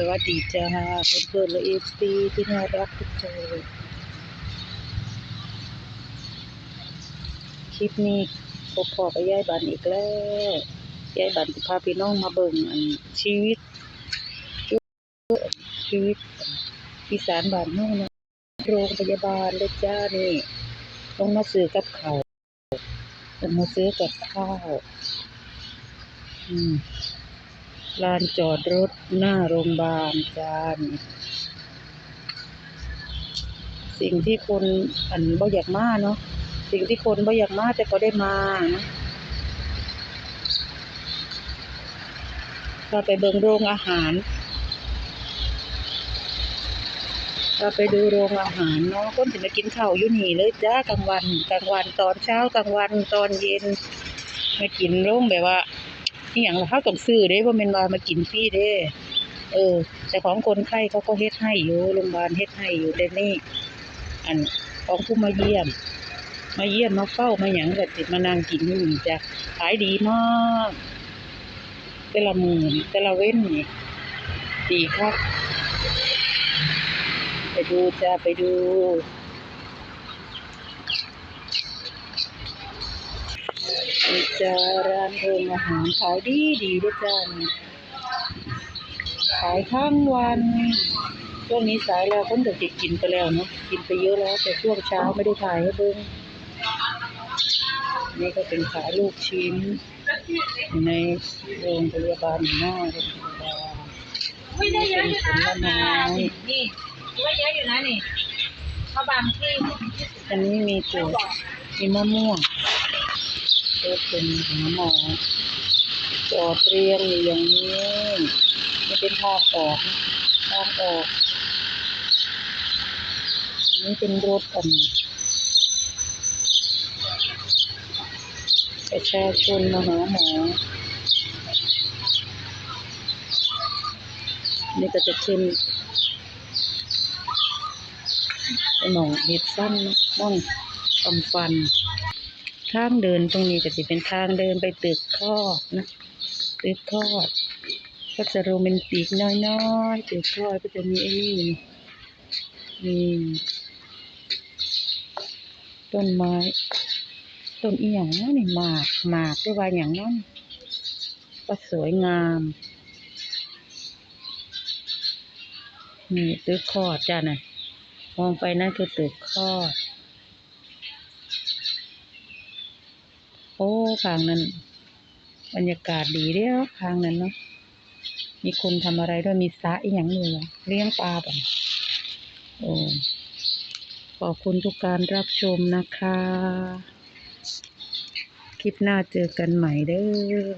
สวัสดีจ้าเพื่อนๆและเอฟซีที่น่ารักทุกคนคลิปนี้พบพ่อกับยายบันอีกแล้วยายบันพาพี่น้องมาเบิ่งอันชีวิต ชีวิตอีสานบ้านเฮานะโรงพยาบาลเลยจ้านี่ต้องมาซื้อกับข้าต้องมาซื้อกับข้าวอืม ลานจอดรถหน้าโรงพยาบาลจานสิ่งที่คนอันบ่อยากมาเนาะสิ่งที่คนบ่อยากมาแต่ก็ได้มานะเราไปเบิ่งโรงอาหาร เราไปดูโรงอาหารเนาะคนจะมากินข้าวอยู่นี่เลยจ้ากลางวันกลางวันตอนเช้ากลางวันตอนเย็นมากินโรงแบบว่า อหย่างละเขาต้องซื้อเด้บ่แม่นว่ามากินฟรีเด้เออ แต่ของคนไข้เขาก็เฮ็ดให้อยู่โรงพยาบาลเฮ็ดให้อยู่แต่นี่อันของผู้มาเยี่ยม มาเยี่ยมมาเฝ้ามาหยังก็ติดมานั่งกินนี่จ้ะขายดีมากแต่ละมือนี่แต่ละเว้นนี่ดีครับ ไปดูจ้ะไปดู นี่จ้าร้านโรงอาหารขายดีดีด้วยจ้านี่ขายทั้งวันช่วงนี้สายแล้วคนจะติดกินไปแล้วเนาะกินไปเยอะแล้ว แต่ช่วงเช้าไม่ได้ถ่ายให้เบิ้งนี่ก็เป็นขายลูกชิ้น ในโรงพยาบาลหน้าโรงพยาบาลไม่ได้เยอะอยู่นะนผลไม้นี่ว่าเยอะอยู่นะนี่เขาบางที่อันนี้มีตัวมีมะม่วง ก็เป็นหาหมอจอดเรียงอยู่อย่างนี้นี่เป็นทางออกนะทางออก อันนี้เป็นรถอันประชาชนมาหาหมอนี่ก็จะขึ้นหมองเห็ดสั้นน่องทำฟัน ทางเดินตรงนี้ก็จะเป็นทางเดินไปตึกคอดนะตึกคอดก็จะโรแมนติกน้อยๆตึกคอดก็จะมีไอ้นี่นี่ต้นไม้ต้นอีหยังนาะนี่หมากหมากหรือว่าอย่างนั้นก็สวยงามนี่ตึกคอดจ้ะน่ะมองไปนั่นคือตึกคอด โอ้ทางนั้น บรรยากาศดีเด้อทางนั้นเนาะมีคนทำอะไรด้วยมีสระอีหยังเลยเลี้ยงปลาบ่โอ้ขอบคุณทุกการรับชมนะคะ คลิปหน้าเจอกันใหม่เด้อ